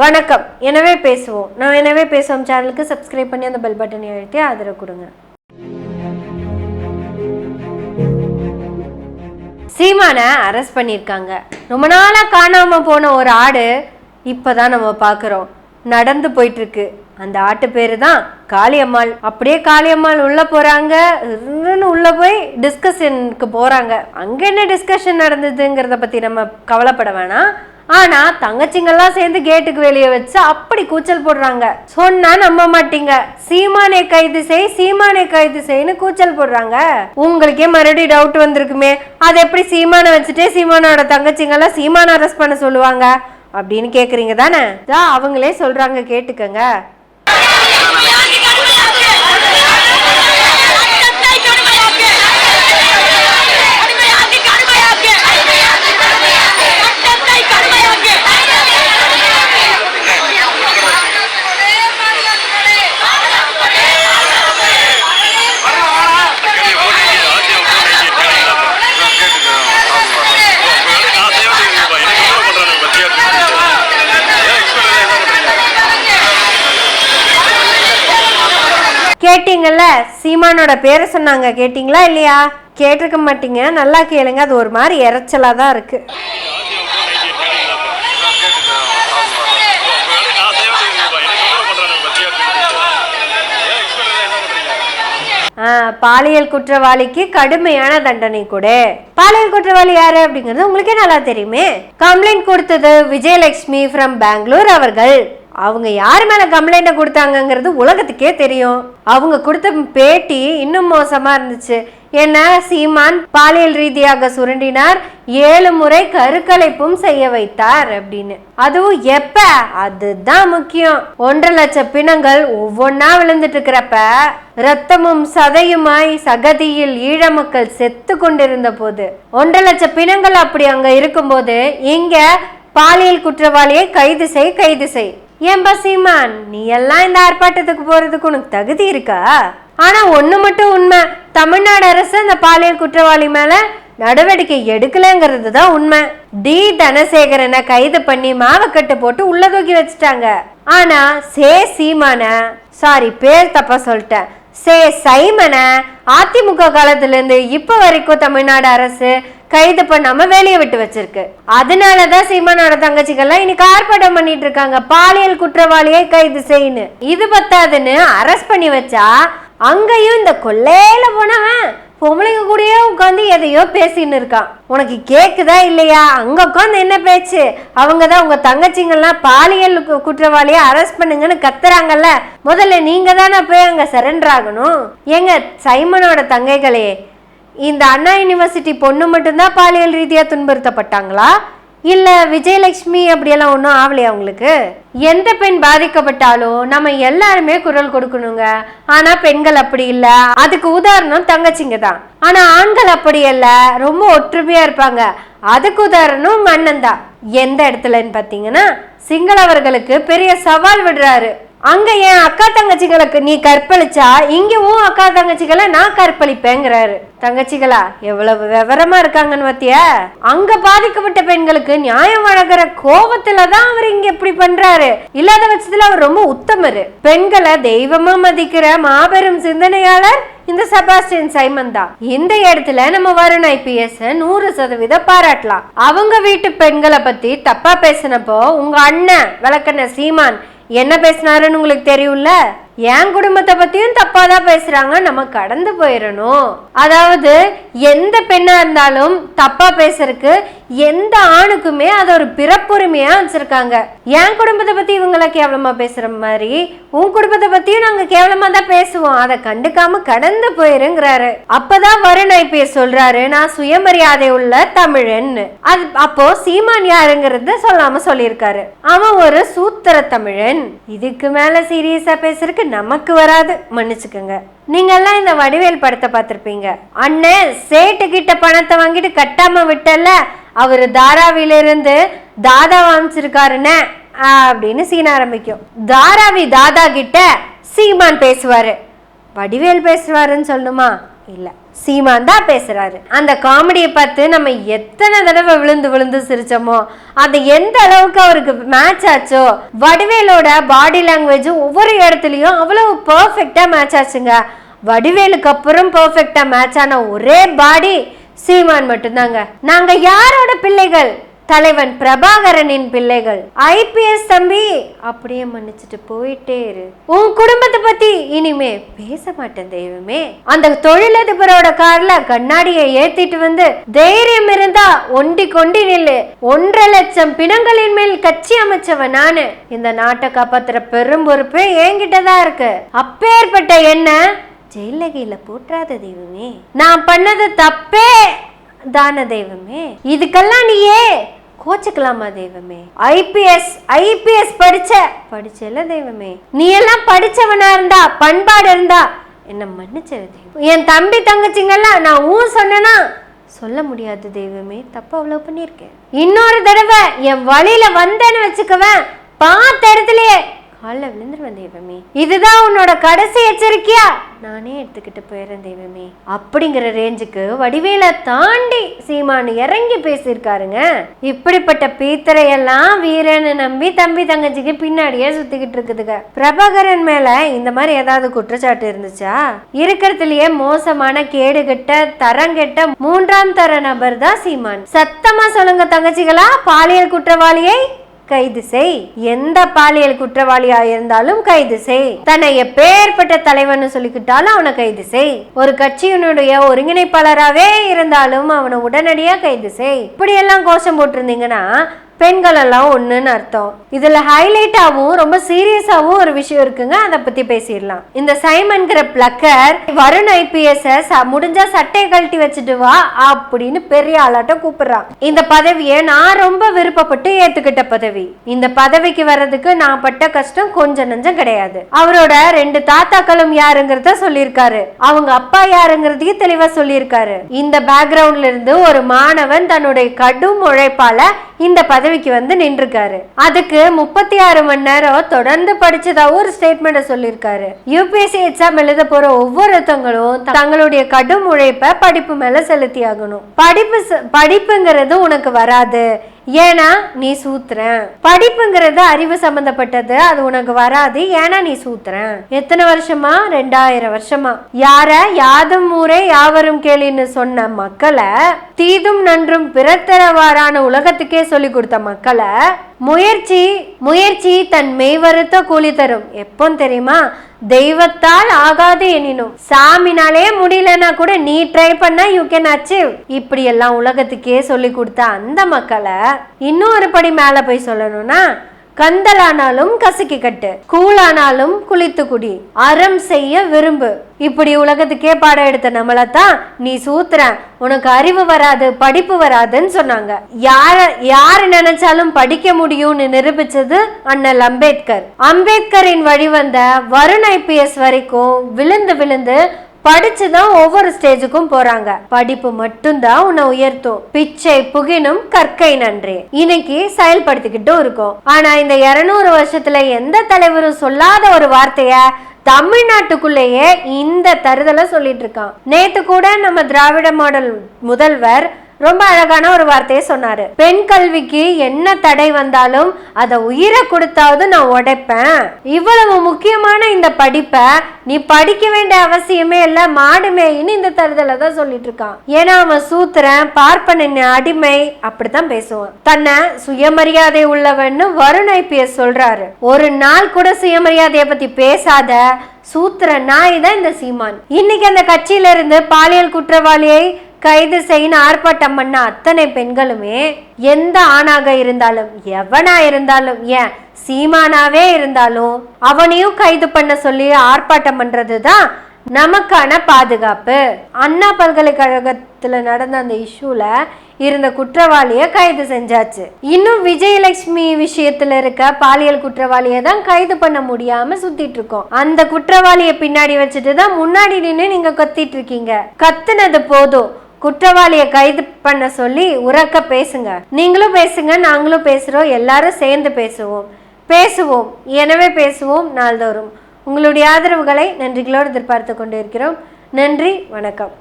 வணக்கம். எனவே பேசுவோம். நான் எனவே பேசுவோம் சேனலுக்கு சப்ஸ்கிரைப் பண்ணி அந்த பெல் பட்டனை அழுத்தி ஆதரவு கொடுங்க. சீமானை அரெஸ்ட் பண்ணியிருக்காங்க. ரொம்ப நாளாக காணாமல் போன ஒரு ஆடு இப்போ தான் நம்ம பார்க்குறோம். நடந்து போயிட்டுருக்கு. அந்த ஆட்டு பேர் தான் காளியம்மாள். அப்படியே காளியம்மாள் உள்ளே போகிறாங்க உள்ளே போய் டிஸ்கஷனுக்கு போகிறாங்க அங்கே என்ன டிஸ்கஷன் நடந்ததுங்கிறத பற்றி நம்ம கவலைப்பட வேணாம். ஆனா தங்கச்சிங்கெல்லாம் சேர்ந்து கேட்டுக்கு வெளியே வச்சு அப்படி கூச்சல் போடுறாங்க. சொன்னா நம்ப மாட்டீங்க. சீமானே கைது செய் சீமானே கைது செய்ன்னு கூச்சல் போடுறாங்க. உங்களுக்கே மறுபடியும் டவுட் வந்திருக்குமே. அது எப்படி சீமானை வச்சுட்டே சீமானோட தங்கச்சிங்கெல்லாம் சீமானை அரெஸ்ட் பண்ண சொல்லுவாங்க? அப்படின்னு கேக்குறீங்க தானே? அவங்களே சொல்றாங்க கேட்டுக்கங்க. கேட்டீங்கல்ல சீமானோட பேரை சொன்னாங்க கேட்டிங்களா இல்லையா? கேட்டிருக்க மாட்டீங்க. நல்லா கேளுங்க அது ஒரு மாதிரி இறைச்சலாக தான் இருக்கு. பாலியல் குற்றவாளிக்கு கடுமையான தண்டனை கொடு. பாலியல் குற்றவாளி யாரு அப்படிங்கிறது உங்களுக்கே நல்லா தெரியுமே. கம்ப்ளைண்ட் கொடுத்தது விஜயலட்சுமி ஃப்ரம் பெங்களூர் அவர்கள். அவங்க யார் மேல கம்ப்ளைண்ட்டை கொடுத்தாங்கங்கிறது உலகத்துக்கே தெரியும். அவங்க கொடுத்த பேட்டி இன்னும் மோசமா இருந்துச்சு. என்ன? சீமான் பாலியல் ரீதியாக சுரண்டினார். ஏழு முறை கருக்கலைப்பும் செய்ய வைத்தார் அப்படின்னு. அதுவும் எப்ப? அதுதான் முக்கியம். ஒன்றரை லட்சம் பிணங்கள் ஒவ்வொன்னா விழுந்துட்டு இருக்கிறப்ப ரத்தமும் சதையுமாய் சகதியில் ஈழ மக்கள் செத்து கொண்டிருந்த போது ஒன்றரை லட்சம் பிணங்கள் அப்படி அங்க இருக்கும்போது இங்க பாலியல் குற்றவாளியை கைது செய் கைது செய். ஏன்பா சீமான் நீ எல்லாம் இந்த ஆர்ப்பாட்டத்துக்கு போறதுக்கு உனக்கு தகுதி இருக்கா? ஆனா ஒண்ணு மட்டும் உண்மை. தமிழ்நாடு அரசு அந்த பாலியல் குற்றவாளி மேல நடவடிக்கை எடுக்கலங்கிறது தான் உண்மை. டி. தனசேகரனை கைது பண்ணி மாவக்கட்டு போட்டு உள்ள தூக்கி வச்சுட்டாங்க. ஆனா சே. சீமான சாரி பேர் தப்பா சொல்லிட்டேன். சே சைமனை அதிமுக காலத்திலேருந்து இப்போ வரைக்கும் தமிழ்நாடு அரசு கைது பண்ணாம வேலையை விட்டு வச்சிருக்கு. அதனால தான் சீமானோட தங்கச்சிகள்லாம் இன்னைக்கு ஆர்ப்பாட்டம் பண்ணிட்டு இருக்காங்க. பாலியல் குற்றவாளியை கைது செய்யுன்னு. இது பத்தாதுன்னு அரெஸ்ட் பண்ணி வச்சா அங்கேயும் இந்த கொள்ளையில போனவன். பொம்பளைங்க கூடயே உட்காந்து எதையோ பேசின்னு இருக்கான். உனக்கு கேக்குதா இல்லையா? அங்க உட்காந்து என்ன பேச்சு? அவங்க தான் உங்க தங்கச்சிங்கெல்லாம் பாலியல் கு- குற்றவாளியை அரெஸ்ட் பண்ணுங்கன்னு கத்துறாங்கல்ல. முதல்ல நீங்க தானே போய் அங்க சரண்டர் ஆகணும். ஏங்க சைமனோட தங்கைகளே இந்த அண்ணா யூனிவர்சிட்டி பொண்ணு மட்டும்தான் பாலியல் ரீதியா துன்புறுத்தப்பட்டாங்களா? இல்ல விஜயலட்சுமி அப்படியெல்லாம் ஒன்றும் ஆகலையா அவங்களுக்கு எந்த பெண் பாதிக்கப்பட்டாலும் நம்ம எல்லாருமே குரல் கொடுக்கணுங்க. ஆனா பெண்கள் அப்படி இல்ல. அதுக்கு உதாரணம் தங்கச்சிங்க தான். ஆனா ஆண்கள் அப்படி இல்ல. ரொம்ப ஒற்றுமையா இருப்பாங்க. அதுக்கு உதாரணம் உங்க அண்ணன் தான். எந்த இடத்துலன்னு பாத்தீங்கன்னா சிங்களவர்களுக்கு பெரிய சவால் விடுறாரு. அங்க என் அக்கா தங்கச்சிகளுக்கு நீ கற்பழிச்சா இங்க உன் அக்கா தங்கச்சிகளை நான் கற்பழிப்பேங்கிறாரு. தங்கச்சிகளா எவ்வளவு விவரமா இருக்காங்கன்னு பாத்தியா? அங்க பாதிக்கப்பட்ட பெண்களுக்கு நியாயம் வழங்குற கோபத்துல தான் அவர் இங்க இப்படி பண்றாரு. இல்லாத பட்சத்துல அவர் ரொம்ப உத்தமரு. பெண்களை தெய்வமா மதிக்கிற மாபெரும் சிந்தனையாளர் இந்த செபாஸ்டியன் சைமன் தான். இந்த இடத்துல நம்ம வருண் ஐபிஎஸ் நூறு சதவீதம் பாராட்டலாம். அவங்க வீட்டு பெண்களை பத்தி தப்பா பேசினப்போ உங்க அண்ணன் விளக்கண்ண சீமான் என்ன பேசினாருன்னு உங்களுக்கு தெரியும்ல? என் குடும்பத்தை பத்தியும் தப்பா தான் பேசுறாங்க. நம்ம கடந்து போயிடணும் அதாவது எந்த பெண்ணா இருந்தாலும் தப்பா பேசுறதுக்கு எந்த ஆணுக்குமே அதை ஒரு பிறப்புரிமையாக வச்சுருக்காங்க. என் குடும்பத்தை பற்றி இவங்கள கேவலமாக பேசுகிற மாதிரி உன் குடும்பத்தை பற்றியும் நாங்கள் கேவலமாக தான் பேசுவோம். அதை கண்டுக்காம கடந்து போயிருங்கிறாரு. அப்பதான் வருண் ஐபிஎஸ் சொல்றாரு நான் சுயமரியாதை உள்ள தமிழன் அது அப்போ சீமான் யாருங்கிறத சொல்லாம சொல்லியிருக்காரு. அவன் ஒரு சூத்திர தமிழன். இதுக்கு மேல சீரியஸா பேசுறதுக்கு நமக்கு வராது. மன்னிச்சுக்கோங்க. நீங்கெல்லாம் இந்த வடிவேல் படத்தை பார்த்துருப்பீங்க. அண்ணன் சேட்டு கிட்ட பணத்தை வாங்கிட்டு கட்டாம விட்டல அவர் தாராவிலிருந்து தாதா வாமிச்சிருக்காருன்னு அப்படின்னு சீன் ஆரம்பிக்கும். தாராவி தாதா கிட்ட சீமான் பேசுவாரு. வடிவேல் பேசுவாருன்னு சொல்லணுமா? இல்ல. சீமான் தான் பேசுறாரு. அந்த காமெடியை பார்த்து நம்ம எத்தனை தடவை விழுந்து விழுந்து சிரிச்சோமோ அது எந்த அளவுக்கு அவருக்கு மேட்ச் ஆச்சோ வடிவேலோட பாடி லாங்குவேஜ் ஒவ்வொரு இடத்துலையும் அவ்வளவு பெர்ஃபெக்டா மேட்ச் ஆச்சுங்க. வடிவேலுக்கு அப்புறம் பெர்ஃபெக்டா மேட்ச் ஆன ஒரே பாடி சீமான் மட்டும்தாங்க. நாங்க யாரோட பிள்ளைகள்? தலைவன் பிரபாகரனின் பிள்ளைகள். ஐபிஎஸ் தம்பி அப்படியே மன்னிச்சுட்டு போயிட்டே இரு. உன் குடும்பத்தை பத்தி இனிமே பேச மாட்டேன் தெய்வமே. அந்த தொழிலதிபரோட கார்ல கண்ணாடியை ஏத்திட்டு வந்து தைரியம் இருந்தா ஒண்டி கொண்டி நில்லு. ஒன்றரை லட்சம் பிணங்களின் மேல் கட்சி அமைச்சவன் நானு. இந்த நாட்டை காப்பாத்துற பெரும் பொறுப்பு என்கிட்ட தான் இருக்கு. அப்பேற்பட்ட என்ன? ஜெயிலகையில போற்றாத தெய்வமே. நான் பண்ணது தப்பே தான தெய்வமே. இதுக்கெல்லாம் நீயே கோச்சுக்கலாமா தெய்வமே. ஐபிஎஸ் ஐபிஎஸ் படிச்ச படிச்சல தெய்வமே. நீ எல்லாம் படிச்சவனா இருந்தா பண்பாடு இருந்தா என்ன மன்னிச்ச தெய்வம். என் தம்பி தங்கச்சிங்கெல்லாம் நான் ஊ சொன்னேன்னா சொல்ல முடியாது தெய்வமே. தப்பு அவ்வளவு பண்ணியிருக்கேன். இன்னொரு தடவை என் வழியில வந்தேன்னு வச்சுக்கவேன். பார்த்த இடத்துலயே காலில் விழுந்துருவேன் தெய்வமே. இதுதான் உன்னோட கடைசி எச்சரிக்கையா? நானே எடுத்துக்கிட்டு போயிடுறேன் தெய்வமே. அப்படிங்கிற ரேஞ்சுக்கு வடிவேல தாண்டி சீமான் இறங்கி பேசியிருக்காருங்க. இப்படிப்பட்ட பீத்தரையெல்லாம் வீரனை நம்பி தம்பி தங்கச்சிக்கு பின்னாடியே சுத்திக்கிட்டு இருக்குதுங்க. பிரபாகரன் மேல இந்த மாதிரி ஏதாவது குற்றச்சாட்டு இருந்துச்சா? இருக்கிறதுலயே மோசமான கேடுகெட்ட தரங்கெட்ட மூன்றாம் தர நபர் தான் சீமான். சத்தமா சொல்லுங்க தங்கச்சிகளா பாலியல் குற்றவாளியை? கைது செய். எந்த பாலியல் குற்றவாளியா இருந்தாலும் கைது செய். தன்னை எப்பேற்பட்ட தலைவன் சொல்லிக்கிட்டாலும் அவனை கைது செய். ஒரு கட்சியினுடைய ஒருங்கிணைப்பாளராகவே இருந்தாலும் அவனை உடனடியா கைது செய். இப்படி எல்லாம் கோஷம் போட்டிருந்தீங்கன்னா பெண்கள் எல்லாம் ஒண்ணுன்னு அர்த்தம். இதுல ஹைலைட்டாவும் ரொம்ப சீரியஸாவும் ஒரு விஷயம் இருக்குங்க. அதை பத்தி பேசிடலாம். இந்த சைமன்கிற பிளக்கர் வருண் ஐபிஎஸ் முடிஞ்சா சட்டையை கழட்டி வச்சுட்டு வா அப்படின்னு பெரிய ஆளாட்ட கூப்பிடுறான். இந்த பதவியை நான் ரொம்ப விருப்பப்பட்டு ஏத்துக்கிட்ட பதவி. இந்த பதவிக்கு வர்றதுக்கு நான் பட்ட கஷ்டம் கொஞ்சம் நஞ்சம் கிடையாது. அவரோட ரெண்டு தாத்தாக்களும் யாருங்கிறத சொல்லியிருக்காரு. அவங்க அப்பா யாருங்கிறதையும் தெளிவா சொல்லியிருக்காரு. இந்த பேக்ரவுண்ட்ல இருந்து ஒரு மாணவன் தன்னுடைய கடும் உழைப்பால இந்த பதவி பதவிக்கு வந்து நின்றுருக்காரு. அதுக்கு முப்பத்தி ஆறு மணி நேரம் தொடர்ந்து படிச்சதாக ஒரு ஸ்டேட்மெண்ட் சொல்லியிருக்காரு. யூபிஎஸ்சி எக்ஸாம் எழுத போற ஒவ்வொருத்தவங்களும் தங்களுடைய கடும் உழைப்பை படிப்பு மேல செலுத்தி ஆகணும் படிப்பு படிப்புங்கிறது உனக்கு வராது. ஏன்னா நீ சூத்துறன் படிப்புங்கிறது அறிவு சம்பந்தப்பட்டது அது உனக்கு வராது. ஏன்னா நீ சூத்துறேன் எத்தனை வருஷமா? ரெண்டாயிரம் வருஷமா. யார? யாதும் ஊரே யாவரும் கேளின்னு சொன்ன மக்களை தீதும் நன்றும் பிறத்தரவாறான உலகத்துக்கே சொல்லி கொடுத்த மக்களை முயற்சி முயற்சி தன் மெய்வருத்த கூலி தரும். எப்போ தெரியுமா? தெய்வத்தால் ஆகாது எனினும். சாமினாலே முடியலன்னா கூட நீ ட்ரை பண்ணா யூ கேன் அச்சீவ் இப்படி எல்லாம் உலகத்துக்கே சொல்லி கொடுத்த அந்த மக்களை இன்னும் ஒரு படி மேல போய் சொல்லணும்னா கந்தலானாலும் கசக்கி கட்டு கூழானாலும் குளித்து குடி அறம் செய்ய விரும்பு. இப்படி உலகத்துக்கே பாடம் எடுத்த நம்மளை தான் நீ சூத்துற உனக்கு அறிவு வராது படிப்பு வராதுன்னு சொன்னாங்க. யார யாரு நினைச்சாலும் படிக்க முடியும்னு நிரூபிச்சது அண்ணல் அம்பேத்கர். அம்பேத்கரின் வழி வந்த வருண் ஐபிஎஸ் வரைக்கும் விழுந்து விழுந்து படிச்சுதான் ஒவ்வொரு ஸ்டேஜுக்கும் போறாங்க. படிப்பு மட்டும்தான் உன்னை உயர்த்தும். பிச்சை புகினும் கற்கை நன்றி. இன்னைக்கு செயல்படுத்திக்கிட்டும் இருக்கும். ஆனா இந்த இருநூறு வருஷத்துல எந்த தலைவரும் சொல்லாத ஒரு வார்த்தைய தமிழ்நாட்டுக்குள்ளேயே இந்த தருதலை சொல்லிட்டு இருக்கான். நேத்து கூட நம்ம திராவிட மாடல் முதல்வர் ரொம்ப அழகான ஒரு வார்த்தையை சொன்னாரு. பெண் கல்விக்கு என்ன தடை வந்தாலும் அதை உயிரை கொடுத்தாவது நான் உடைப்பேன். இவ்வளவு முக்கியமான இந்த படிப்பை நீ படிக்க வேண்டிய அவசியமே இல்ல மாடு மேயின்னு இந்த தருதலை தான் சொல்லிட்டு இருக்கான். ஏன்னா அவன் சூத்திரன் பார்ப்பனின் அடிமை அப்படித்தான் பேசுவான். தன்னை சுயமரியாதை உள்ளவன்னு வருண் ஐபிஎஸ் சொல்றாரு. ஒரு நாள் கூட சுயமரியாதையை பத்தி பேசாத சூத்திர நாய் தான் இந்த சீமான். இன்னைக்கு அந்த கட்சியில இருந்து பாலியல் குற்றவாளியை கைது செய்யணும் ஆர்ப்பாட்டம் பண்ண அத்தனை பெண்களுமே எந்த ஆணாக இருந்தாலும் எவனா இருந்தாலும் ஏன் சீமானாவே இருந்தாலும் அவனையும் கைது பண்ண சொல்லி ஆர்ப்பாட்டம் பண்றது தான் நமக்கான பாதுகாப்பு. அண்ணா பல்கலைக்கழகத்துல நடந்த அந்த இஷ்யூல இருந்த குற்றவாளியை கைது செஞ்சாச்சு. இன்னும் விஜயலட்சுமி விஷயத்துல இருக்க பாலியல் குற்றவாளியை தான் கைது பண்ண முடியாம சுத்திட்டு இருக்கோம். அந்த குற்றவாளியை பின்னாடி வச்சுட்டு தான் முன்னாடி நின்று நீங்க கத்திட்டு இருக்கீங்க. கத்துனது போதும். குற்றவாளியை கைது பண்ண சொல்லி உறக்க பேசுங்க. நீங்களும் பேசுங்க நாங்களும் பேசுகிறோம் எல்லாரும் சேர்ந்து பேசுவோம். பேசுவோம் எனவே பேசுவோம் நாள்தோறும். உங்களுடைய ஆதரவுகளை நன்றிகளோடு எதிர்பார்த்து கொண்டிருக்கிறோம். நன்றி வணக்கம்.